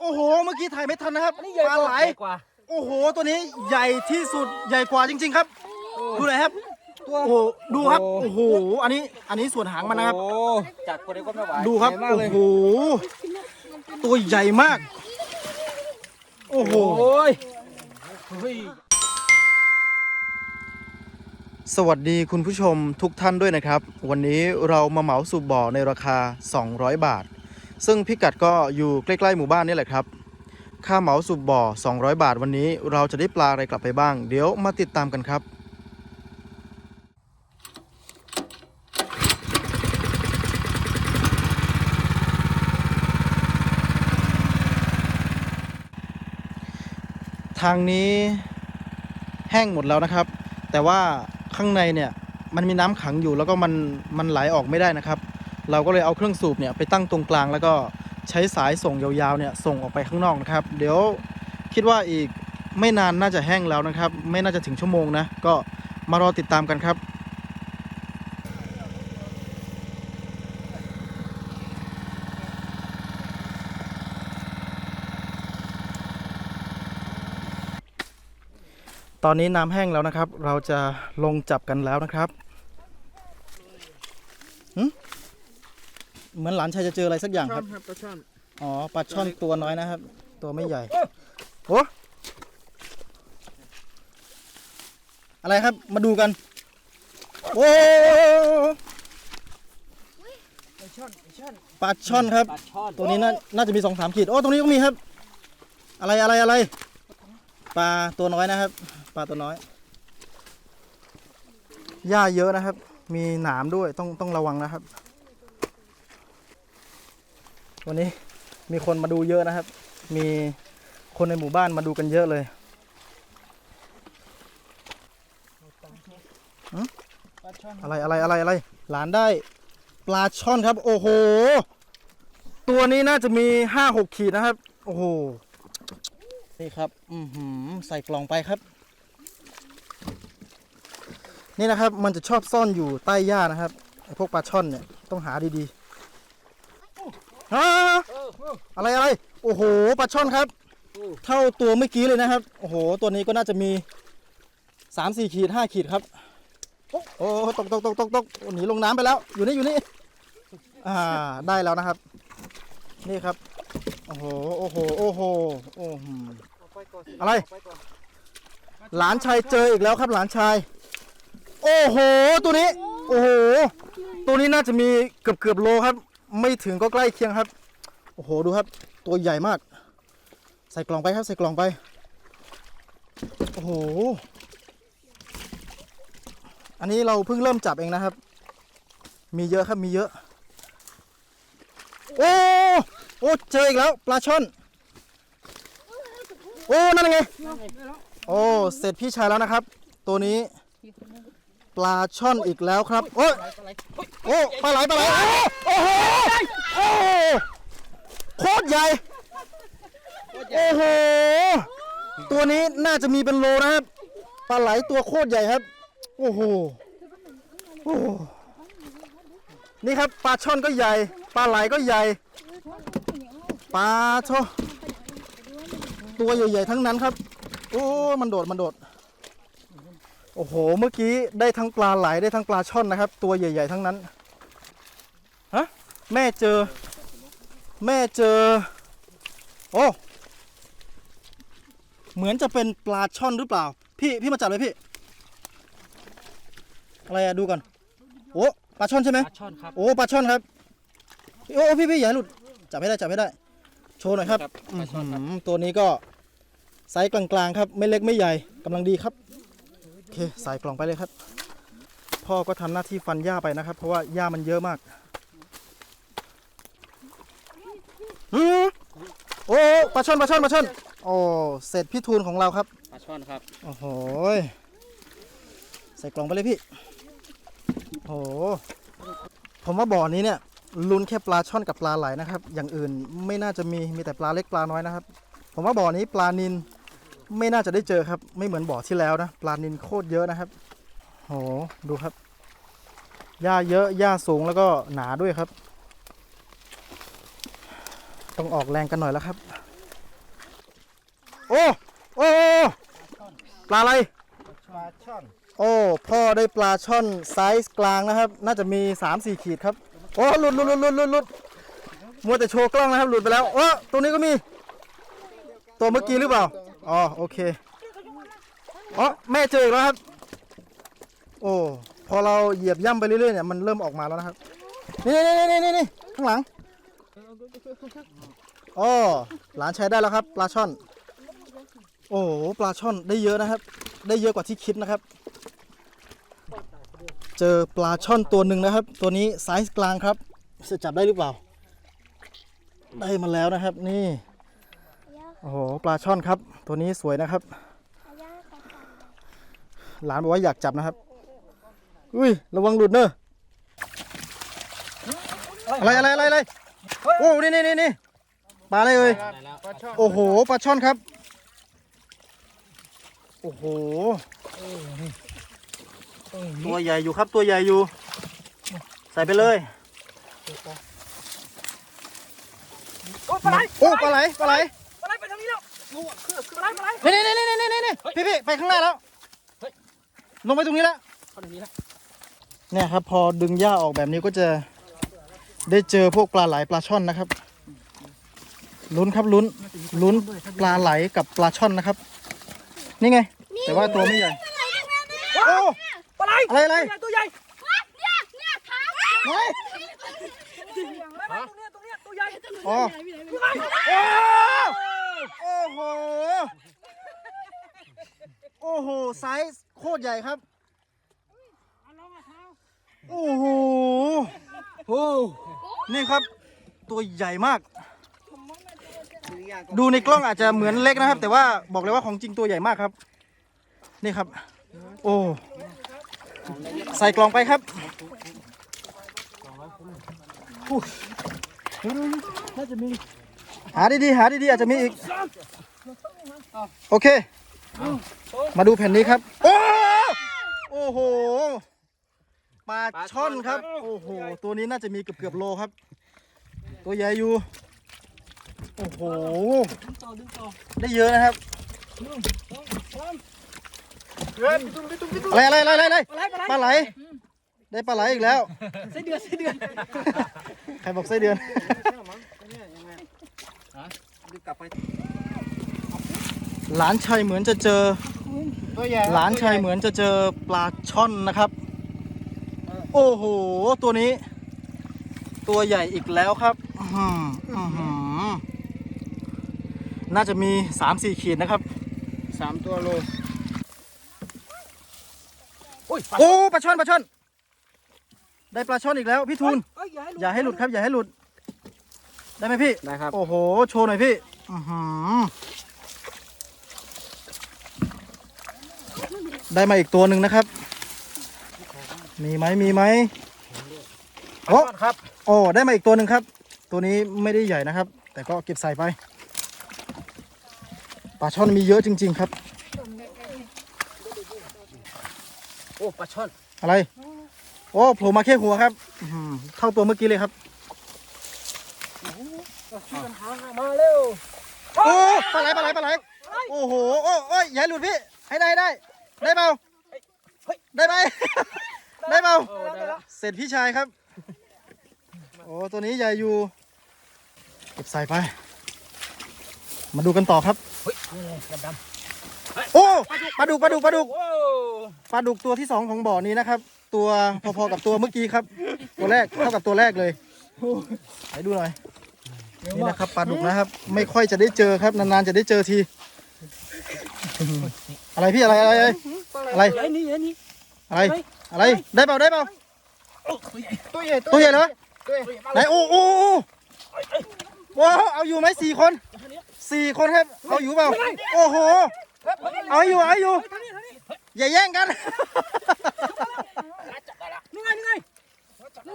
โอ้โห เมื่อกี้ถ่ายไม่ทันนะครับอันนี้ใหญ่ปลากว่าไหลใหญ่กว่าโอ้โห ตัวนี้ใหญ่ที่สุดใหญ่กว่าจริง ๆ ครับ ดูหน่อยครับ โอ้โห ดูครับ โอ้โห อันนี้ อันนี้ส่วนหางมันนะครับ โอ้จัดคนเดียวก็ไม่ไหวดูครับใหญ่มากโอ้เลยโห ตัวใหญ่มาก โอ้โหโอ้ยเฮ้ยสวัสดีคุณผู้ชมทุกท่านด้วยนะครับ วันนี้เรามาเหมาสูบบ่อในราคา 200 บาท ซึ่งพิกัดก็อยู่ใกล้ๆหมู่บ้านนี่แหละครับ ค่าเหมาสูบบ่อ 200 บาทวันนี้เราจะได้ปลาอะไรกลับไปบ้าง เดี๋ยวมาติดตามกันครับทางนี้แห้งหมดแล้วนะครับ แต่ว่าข้างในเนี่ยมันมีน้ำขังอยู่แล้วก็มันมันไหลออกไม่ได้นะครับ เราก็เลยเอาเครื่องสูบเนี่ยไปตั้งตรงกลางแล้วก็ใช้สายส่งยาวๆเนี่ยส่งออกไปข้างนอกนะครับ เดี๋ยวคิดว่าอีกไม่นานน่าจะแห้งแล้วนะครับ ไม่น่าจะถึงชั่วโมงนะ ก็มารอติดตามกันครับตอนนี้น้ำแห้งแล้วนะครับ เราจะลงจับกันแล้วนะครับ เหมือนหลานชายจะเจออะไรสักอย่างครับครับปลาช่อนอ๋อปลาช่อนตัวน้อยนะครับ ตัวไม่ใหญ่โอ้อะไรครับมาดูกัน โอ้ปลาช่อนปลาช่อนปลาช่อนครับ ปลาช่อนตัวนี้น่าน่าจะมีสองสามขีดโอ้ตรงนี้ก็มีครับ อะไรอะไรอะไรปลาตัวน้อยนะครับปลาตัวน้อยหญ้าเยอะนะครับ มีหนามด้วยต้องต้องระวังนะครับ วันนี้มีคนมาดูเยอะนะครับ มีคนในหมู่บ้านมาดูกันเยอะเลยอนอะไรอะไรอะไรอะไร หลานได้ปลาช่อนครับ โอ้โห ตัวนี้น่าจะมีห้าหกขีดนะครับ โอ้โห นี่ครับ อือหือใส่กล่องไปครับ นี่นะครับ มันจะชอบซ่อนอยู่ใต้หญ้านะครับไอพวกปลาช่อนเนี่ย ต้องหาดีๆ ฮะอะไรอะไร โอ้โหปลาช่อนครับ เท่าตัวเมื่อกี้เลยนะครับ โอ้โห ตัวนี้ก็น่าจะมีสามสี่ขีดห้าขีดครับ โอ้ตกตกตกตกตกหนีลงน้ำไปแล้ว อยู่นี่อยู่นี่ อ่า ได้แล้วนะครับ นี่ครับ โอ้โห โอ้โห โอ้โห โอ้โหอะไร หลานชายเจออีกแล้วครับ หลานชาย โอ้โห ตัวนี้ โอ้โห ตัวนี้น่าจะมีเกือบเกือบโลครับ ไม่ถึงก็ใกล้เคียงครับ โอ้โหดูครับ ตัวใหญ่มาก ใส่กล่องไปครับ ใส่กล่องไป โอ้โห อันนี้เราเพิ่งเริ่มจับเองนะครับ มีเยอะครับมีเยอะ โอ้โอ้เจออีกแล้ว ปลาช่อน โอ้นั่นไง โอ้เสร็จพี่ชายแล้วนะครับ ตัวนี้ ปลาช่อนอีกแล้วครับ โอ้ยโอ้ปลาไหลปลาไหลโอ้โหโอ้โหโคตรใหญ่ โอ้โห ตัวนี้น่าจะมีเป็นโลนะครับ ปลาไหลตัวโคตรใหญ่ครับ โอ้โห โอ้โหนี่ครับปลาช่อนก็ใหญ่ ปลาไหลก็ใหญ่ ปลาโชตัวใหญ่ๆทั้งนั้นครับ โอ้ มันโดด มันโดด โอ้โห เมื่อกี้ได้ทั้งปลาไหลได้ทั้งปลาช่อนนะครับ ตัวใหญ่ ๆ ทั้งนั้นฮะแม่เจอ แม่เจอ โอ้เหมือนจะเป็นปลาช่อนหรือเปล่า พี่พี่มาจับเลยพี่ อะไรอะดูก่อนโอ้ปลาช่อนใช่ไหมปลาช่อนครับโอ้ปลาช่อนครับโอ้พี่พี่อย่าให้หลุดจับไม่ได้จับไม่ได้ โชว์หน่อยครับครับปลาช่อนครับอื้อหือตัวนี้ก็ไซส์กลางๆครับ ไม่เล็กไม่ใหญ่กำลังดีครับโอ เคใส่กล่องไปเลยครับ พ่อก็ทำหน้าที่ฟันหญ้าไปนะครับ เพราะว่าหญ้ามันเยอะมากอือโอ้ปลาช่อนปลาช่อนปลาช่อนโอ้เสร็จพี่ทูนของเราครับปลาช่อนครับโอ้โหยใส่กล่องไปเลยพี่โอ้โหผมว่าบ่อนี้เนี่ยลุ้นแค่ปลาช่อนกับปลาไหลนะครับ อย่างอื่นไม่น่าจะมีมีแต่ปลาเล็กปลาน้อยนะครับ ผมว่าบ่อนี้ปลานิน ไม่น่าจะได้เจอครับ ไม่เหมือนบ่อที่แล้วนะ ปลานินโคตรเยอะนะครับโอ้โห ดูครับ หญ้าเยอะ หญ้าสูงแล้วก็หนาด้วยครับ ต้องออกแรงกันหน่อยแล้วครับโอ้โอ้โอ้ปลาอะไร ปลาช่อน โอ้ พ่อได้ปลาช่อนไซส์กลางนะครับ น่าจะมี 3-4 ขีดครับ โอ้ หลุดหลุดหลุดหลุดหลุดหลุดมัวแต่โชว์กล้องนะครับ หลุดไปแล้ว โอ้ตัวนี้ก็มี ตัวเมื่อกี้หรือเปล่า อ๋อโอเคอ๋อแม่เจออีกแล้วครับ โอ้พอเราเหยียบย่ำไปเรื่อยๆเนี่ยมันเริ่มออกมาแล้วนะครับ นี่นี่นี่นี่นี่ข้างหลังอ๋อหลานใช้ได้แล้วครับ ปลาช่อน โอ้ปลาช่อนได้เยอะนะครับ ได้เยอะกว่าที่คิดนะครับ เจอปลาช่อนตัวหนึ่งนะครับ ตัวนี้ไซส์กลางครับจะจับได้หรือเปล่า ได้มาแล้วนะครับนี่ โอ้โหปลาช่อนครับ ตัวนี้สวยนะครับ หลานบอกว่าอยากจับนะครับ อุ้ยระวังหลุดเนอะอะไรอะไรอะไรอะไรโอ้นี่นี่นี่นี่ปลาอะไรเอ่ยปลาช่อนโอ้โหปลาช่อนครับ โอ้โหตัวใหญ่อยู่ครับตัวใหญ่อยู่ ใส่ไปเลยโอ้ปลาไหลโอ้ปลาไหลปลาไหล นี้แล้วงูอะคือคือปลาไหลปลาไหลนี่นี่นี่นี่นี่นี่พี่พี่ไปข้างหน้าแล้วลงไปตรงนี้แล้วเขาทางนี้แล้วเนี่ยครับ พอดึงหญ้าออกแบบนี้ก็จะได้เจอพวกปลาไหลปลาช่อนนะครับ ลุ้นครับลุ้นลุ้นปลาไหลกับปลาช่อนนะครับ นี่ไง แต่ว่าตัวไม่ใหญ่โอ้ปลาไหลอะไรอะไรตัวใหญ่เฮ้ยตัวใหญ่ไม่ไม่ตรงเนี้ยตรงเนี้ยตัวใหญ่อ๋อตัวใหญ่ โอ้โห โอ้โห ไซส์โคตรใหญ่ครับ โอ้โหโอ้นี่ครับ ตัวใหญ่มาก ดูในกล้องอาจจะเหมือนเล็กนะครับ แต่ว่าบอกเลยว่าของจริงตัวใหญ่มากครับ นี่ครับ โอ้ ใส่กล่องไปครับน่าจะมี หาดีๆหาดีๆอาจจะมีอีก โอเค มาดูแผ่นนี้ครับ โอ้โอ้โหปลาช่อนครับ โอ้โห ตัวนี้น่าจะมีเกือบเกือบๆโลครับ ตัวใหญ่อยู่ โอ้โหต่อดึงต่อได้เยอะนะครับเฮ้ยตุ้มตุ้มตุ้มตุ้มอะไรอะไรอะไรอะไรปลาไหลปลาไหลปลาไหล ได้ปลาไหลอีกแล้วไส้เดือนไส้เดือน ใครบอกไส้เดือนดึงกลับไป หลานชายเหมือนจะเจอตัวใหญ่หลานชายเหมือนจะเจอปลาช่อนนะครับ โอ้โห ตัวนี้ ตัวใหญ่อีกแล้วครับอื้อหืออื้อหือน่าจะมีสามสี่ขีดนะครับสามตัวโลโอ้ยโอ้ปลาช่อนปลาช่อน ได้ปลาช่อนอีกแล้วพี่ทูลเอ้ยอย่าให้หลุดครับ อย่าให้หลุด ได้ไหมพี่ได้ครับ โอ้โห โชว์หน่อยพี่ อื้อหือได้มาอีกตัวหนึ่งนะครับ มีไหมมีไหมโอ้ครับ โอ้ได้มาอีกตัวหนึ่งครับ ตัวนี้ไม่ได้ใหญ่นะครับ แต่ก็เก็บใส่ไป ปลาช่อนมีเยอะจริง ๆ ครับ โอ้ปลาช่อน อะไร โอ้โผล่มาแค่หัวครับอื้อหือเท่าตัวเมื่อกี้เลยครับ มาเร็วโอ้ปลาไหลปลาไหลปลาไหลโอ้โหโอ้โอ้ยอย่าให้หลุดพี่ให้ได้ได้ได้เปล่าได้ไหมได้เปล่าเสร็จพี่ชายครับโอ้ตัวนี้ใหญ่อยู่เก็บใส่ไป มาดูกันต่อครับโอ้ปลาดุกปลาดุกปลาดุกโอ้ปลาดุกตัวที่สองของบ่อนี้นะครับ ตัวพอๆกับตัวเมื่อกี้ครับ ตัวแรกเท่ากับตัวแรกเลยไหนดูหน่อย นี่นะครับปลาดุกนะครับ ไม่ค่อยจะได้เจอครับนานๆจะได้เจอที อะไรพี่อะไรอะไรอะไรอะไรไอ้นี่ไอ้นี่อะไรอะไรได้เปล่าได้เปล่าตัวใหญ่ตัวใหญ่เหรอตัวใหญ่ไหนโอ้โอ้โอ้ว้าวเอาอยู่ไหมสี่คนสี่คนครับเอาอยู่เปล่าโอ้โหเอาอยู่เอาอยู่ทางนี้ทางนี้อย่าแย่งกันนี่ไงนี่ไง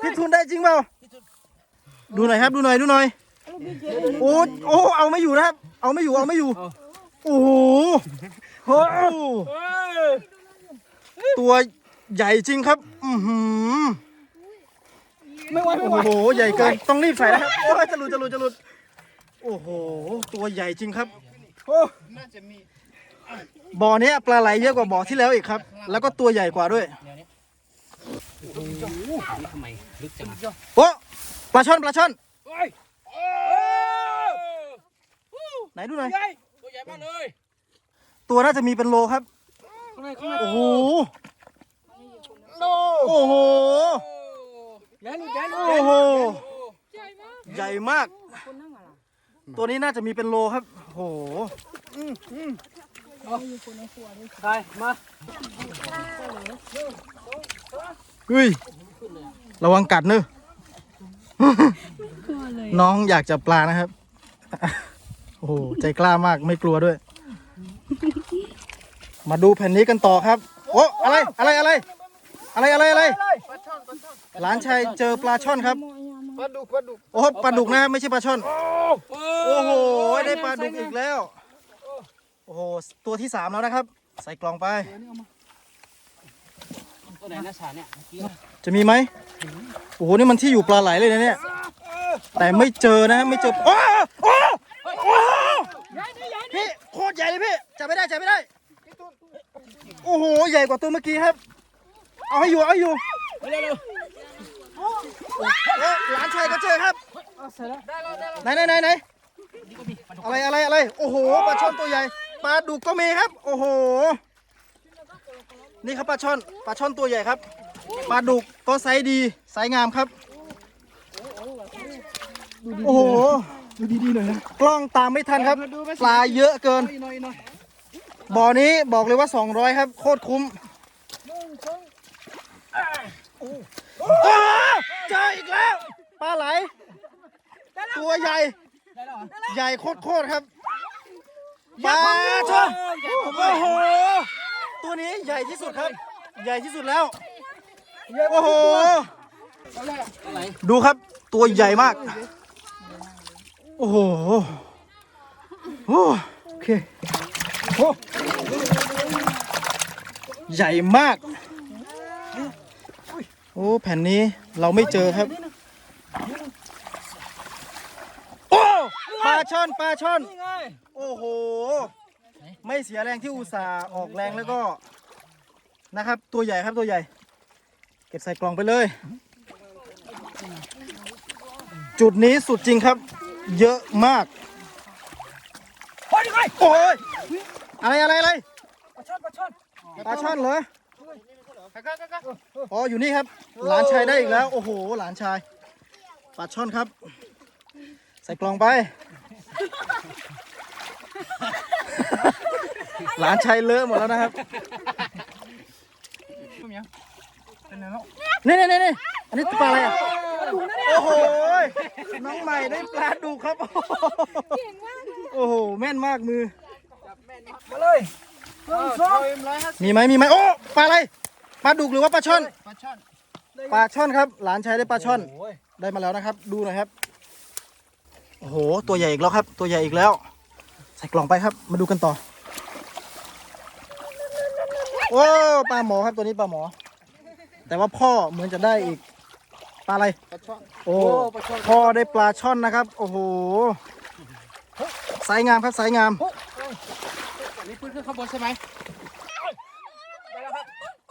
พี่ทุนได้จริงเปล่าดูหน่อยครับดูหน่อยดูหน่อย โอ้โอ้เอาไม่อยู่นะครับ เอาไม่อยู่เอาไม่อยู่ โอ้โหโอ้โหตัวใหญ่จริงครับ อือหือไม่ไหวไม่ไหวโอ้โหใหญ่เกินต้องรีบใส่นะครับโอ้ยจะหลุดจะหลุดจะหลุดโอ้โหตัวใหญ่จริงครับโอ้บ่อเนี้ยปลาไหลเยอะกว่าบ่อที่แล้วอีกครับ แล้วก็ตัวใหญ่กว่าด้วยทำไมลึกจังโอ้ปลาช่อนปลาช่อน เฮ้ย ไหนดูหน่อยใหญ่ตัวใหญ่มากเลยตัวน่าจะมีเป็นโลครับ ข้างในข้างในโอ้โหโอ้โหใหญ่ลูกใหญ่ลูกโอ้โห ใหญ่มากตัวนี้น่าจะมีเป็นโลครับ โอ้โหไปมาเฮ้ย ระวังกัดเนอะน้องอยากจับปลานะครับ โอ้โหใจกล้ามากไม่กลัวด้วย มาดูแผ่นนี้กันต่อครับ โอ้อะไรอะไรอะไร อะไรอะไรอะไรหลานชายเจอปลาช่อนครับ ปลาดุกปลาดุกโอ้ปลาดุกนะครับไม่ใช่ปลาช่อน โอ้โหได้ปลาดุกอีกแล้ว โอ้โหตัวที่สามแล้วนะครับ ใส่กล่องไป ตัวไหนนะสาเนี่ยเมื่อกี้จะมีไหมโอ้โหนี่มันที่อยู่ปลาไหลเลยนะเนี่ย แต่ไม่เจอนะไม่เจอโอ้โอ้โอ้ พี่โคตรใหญ่เลยพี่จับไม่ได้จับไม่ได้ โอ้โหใหญ่กว่าตัวเมื่อกี้ครับ เอาให้อยู่เอาให้อยู่เร็วเร็วโอ้หลานชายก็เจอครับไหนไหนไหนไหนอะไรอะไรอะไรโอ้โหปลาช่อนตัวใหญ่ปลาดุกก็มีครับ โอ้โห นี่ครับปลาช่อนปลาช่อนตัวใหญ่ครับปลาดุกก็ไซส์ดีไซส์งามครับ โอ้โห ดูดีๆหน่อยนะกล้องตามไม่ทันครับ ปลาเยอะเกิน หน่อยหน่อยบ่อนี้บอกเลยว่า 200 ครับ โคตรคุ้มอ้าวเจออีกแล้ว ปลาไหล ตัวใหญ่ได้แล้วเหรอใหญ่โคตรๆครับปลาชนโอ้โห ตัวนี้ใหญ่ที่สุดครับ ใหญ่ที่สุดแล้ว โอ้โหอะไรดูครับ ตัวใหญ่มาก โอ้โหโอ้โอเคโอ้ใหญ่มาก โอ้แผ่นนี้เราไม่เจอครับ โอ้ปลาช่อนปลาช่อน โอ้โห ไม่เสียแรงที่อุตส่าห์ออกแรงแล้วก็นะครับ ตัวใหญ่ครับตัวใหญ่ เก็บใส่กล่องไปเลย จุดนี้สุดจริงครับ เยอะมาก โอ้ยนี่ไงโอ้ยอะไรอะไรอะไรปลาช่อนปลาช่อนปลาช่อนเหรออ๋ออยู่นี่ครับ หลานชายได้อีกแล้ว โอ้โห หลานชายปลาช่อนครับ ใส่กล่องไป หลานชายเลอะหมดแล้วนะครับเป็ นไงแล้วนี่นี่นี่นี่อันนี้ปลาอะไรอะโอ้โหน้องใหม่ได้ปลาดุกครับโอ้โหแม่นมากมือมาเลยหนึ่งสองมีไหมมีไหมโอ้ปลาอะไรปลาดุกหรือว่าปลาช่อนปลาช่อนปลาช่อนครับ หลานชายได้ปลาช่อนโอ้ยได้มาแล้วนะครับ ดูหน่อยครับโอ้โหตัวใหญ่อีกแล้วครับ ตัวใหญ่อีกแล้ว ใส่กล่องไปครับ มาดูกันต่อโอ้ปลาหมอครับตัวนี้ปลาหมอ แต่ว่าพ่อเหมือนจะได้อีกปลาอะไร ปลาช่อนโอ้ปลาช่อน พ่อได้ปลาช่อนนะครับ โอ้โหสายงามครับสายงาม อันนี้ปืนขึ้นข้างบนใช่ไหม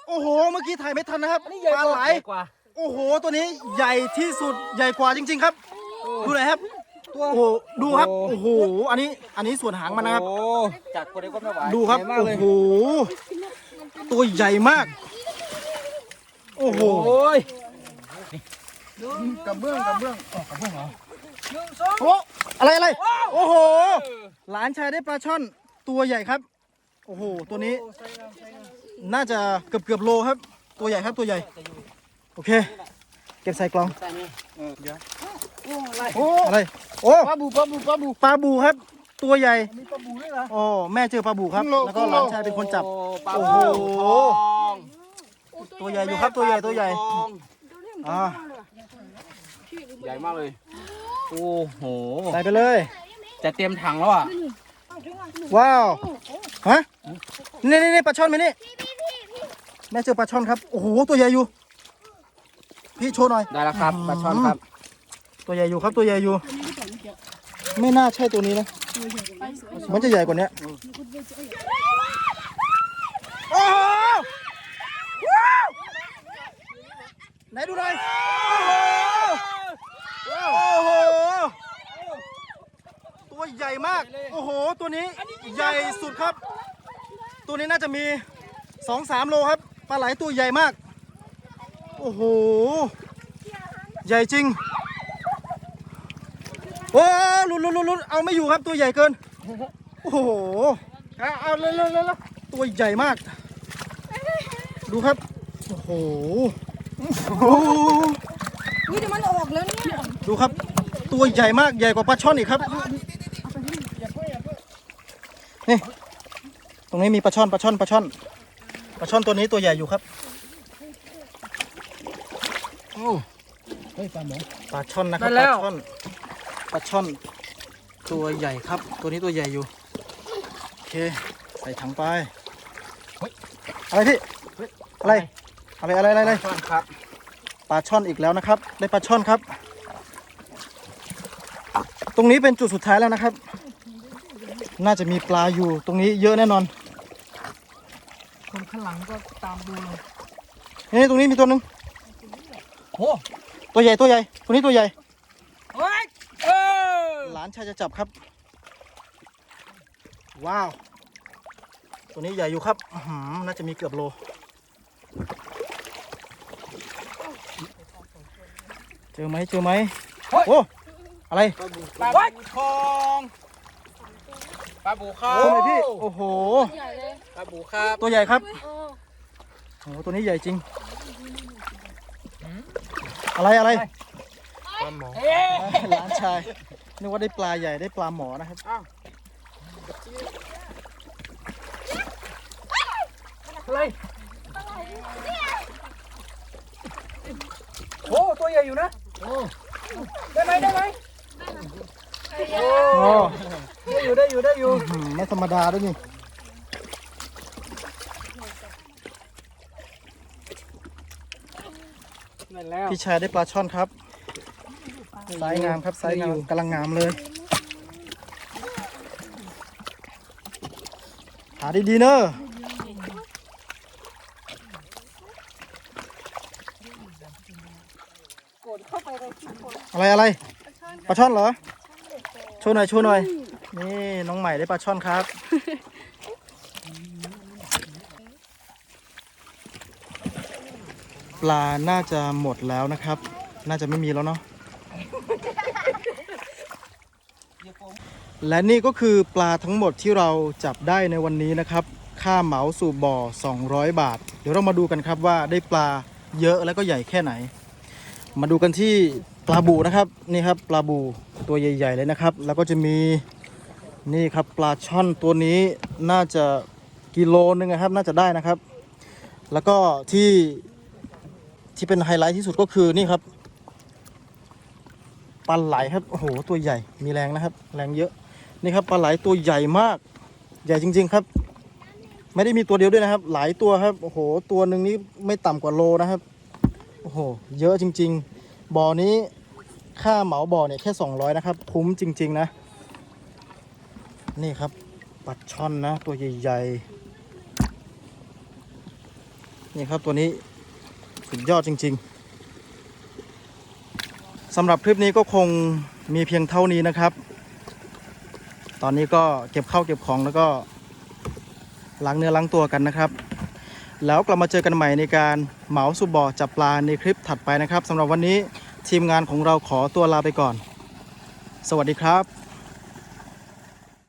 โอ้โห เมื่อกี้ถ่ายไม่ทันนะครับอันนี้ใหญ่ปลากว่าไหลใหญ่กว่าโอ้โห ตัวนี้ใหญ่ที่สุดใหญ่กว่าจริง ๆ ครับ ดูหน่อยครับตัวโอ้โหดูครับโอ้โอ้โหอันนี้อันนี้ส่วนหางมันนะครับโอ้จัดคนเดียวก็ไม่ไหวดูครับใหญ่มากโอ้เลยโห ตัวใหญ่มาก โอ้โหโอ้ยกระเบื้องกระเบื้องกระเบื้องเหรอหนึ่งสองโอ้อะไรอะไร โอ้โห หลานชายได้ปลาช่อนตัวใหญ่ครับ โอ้โห ตัวนี้ น่าจะเกือบเกือบโลครับ ตัวใหญ่ครับตัวใหญ่ โอเค เก็บใส่กล่องใส่นี่โอ้อะไร โอ้ปลาบูปลาบูปลาบูปลาบูครับ ตัวใหญ่มีปลาบูด้วยเหรอโอ้แม่เจอปลาบูครับ แล้วก็หลานชายเป็นคนจับปลาโอ้บูโห ตัวใหญ่อยู่ครับตัวใหญ่ตัวใหญ่อ่าใหญ่มากเลย โอ้โห ใส่ไปเลย จะเตรียมถังแล้วอะ ว้าว ฮะ นี่นี่นี่ปลาช่อนไหมนี่ แม่เจอปลาช่อนครับ โอ้โห ตัวใหญ่อยู่ พี่โชว์หน่อย ได้แล้วครับ ปลาช่อนครับ ตัวใหญ่อยู่ครับ ตัวใหญ่อยู่ ไม่น่าใช่ตัวนี้นะ มันจะใหญ่กว่านี้โอ้โหว้าว ไหนดูหน่อยโอ้โหโอ้โห ตัวใหญ่มาก โอ้โห ตัวนี้ใหญ่สุดครับ ตัวนี้น่าจะมีสองสามโลครับ ปลาไหลตัวใหญ่มาก โอ้โห ใหญ่จริง โอ้หลุดหลุดหลุดหลุดเอาไม่อยู่ครับตัวใหญ่เกิน โอ้โห เอาเอาเร็วเร็วเร็วเร็วตัวใหญ่มาก ดูครับ โอ้โหโอ้โหนี่เดี๋ยวมันออกแล้วเนี่ยดูครับ ตัวใหญ่มากใหญ่กว่าปลาช่อนอีกครับนี่ตรงนี้มีปลาช่อนปลาช่อนปลาช่อนปลาช่อนตัวนี้ตัวใหญ่อยู่ครับโอ้เฮ้ยปลาหมอปลาช่อนนะครับได้ปแล้ลาวช่อนปลาช่อน ตัวใหญ่ครับ ตัวนี้ตัวใหญ่อยู่โอเคใส่ถังไปเฮ้ยอะไรพี่อะไรอะไรอะไรอะไรอะไรช่อนครับ ปลาช่อนอีกแล้วนะครับ ได้ปลาช่อนครับ ตรงนี้เป็นจุดสุดท้ายแล้วนะครับ น่าจะมีปลาอยู่ตรงนี้เยอะแน่นอนคนข้างหลังก็ตามดูเลยนี่ตรงนี้มีตัวหนึ่งโอ้ตัวใหญ่ตัวใหญ่ตัวนี้ตัวใหญ่เฮ้ยเออหลานชายจะจับครับ ว้าว ตัวนี้ใหญ่อยู่ครับอื้อหือน่าจะมีเกือบโล เจ อไหมเจอไหมโอ้อะไรปลาบูทองปลาบูครัโอ้บไหมพี่โอ้โหใหญ่เลยปลาบูครับตัวใหญ่ครับเออโอ้โหตัวนี้ใหญ่จริง อะไรอะไรปลาหมอเอ๊ะหลานชายนึกว่าได้ปลาใหญ่ได้ปลาหมอนะครับอะไรโอ้ตัวใหญ่อยู่นะโอ้ ได้ไหมได้ไหมโอ้โอ้ได้อยู่ได้อยู่ได้อยู่อื้อหือไม่ธรรมดาด้วยนี่นั่นแล้วพี่ชายได้ปลาช่อนครับไซส์งามครับไซส์งามกำลังงามเลยหาดีๆเนอะ อะไรอะไรปลาช่อนเหรอโชว์หน่อยโชว์หน่อย นี่น้องใหม่ได้ปลาช่อนครับ ปลาน่าจะหมดแล้วนะครับ น่าจะไม่มีแล้วเนาะและนี่ก็คือปลาทั้งหมดที่เราจับได้ในวันนี้นะครับ ค่าเหมาสู่บ่อ 200 บาท เดี๋ยวเรามาดูกันครับว่าได้ปลาเยอะแล้วก็ใหญ่แค่ไหน มาดูกันที่ป ลาบูนะครับนี่ครับปลาบูตัวใหญ่ ๆ เลยนะครับ แล้วก็จะมีนี่ครับปลาช่อนตัวนี้น่าจะกิโลนึงนะครับน่าจะได้นะครับ แล้วก็ที่ที่เป็นไฮไลท์ที่สุดก็คือนี่ครับปลาไหลครับโอ้โหตัวใหญ่มีแรงนะครับ แรงเยอะนี่ครับปลาไหลตัวใหญ่มาก ใหญ่จริง ๆครับ ไม่ได้มีตัวเดียวด้วยนะครับ หลายตัวครับโอ้โหตัวหนึ่งนี้ไม่ต่ำกว่าโลนะครับโอ้โหเยอะจริง ๆบ่อนี้ ค่าเหมาบ่อเนี่ยแค่ 200 นะครับ คุ้มจริง ๆ นะ นี่ครับปัดช่อนนะ ตัวใหญ่ๆ นี่ครับตัวนี้สุดยอดจริง ๆสำหรับคลิปนี้ก็คงมีเพียงเท่านี้นะครับ ตอนนี้ก็เก็บข้าวเก็บของแล้วก็ล้างเนื้อล้างตัวกันนะครับ แล้วกลับมาเจอกันใหม่ในการเหมาสุบบ่อจับปลาในคลิปถัดไปนะครับสำหรับวันนี้ ทีมงานของเราขอตัวลาไปก่อน สวัสดีครับ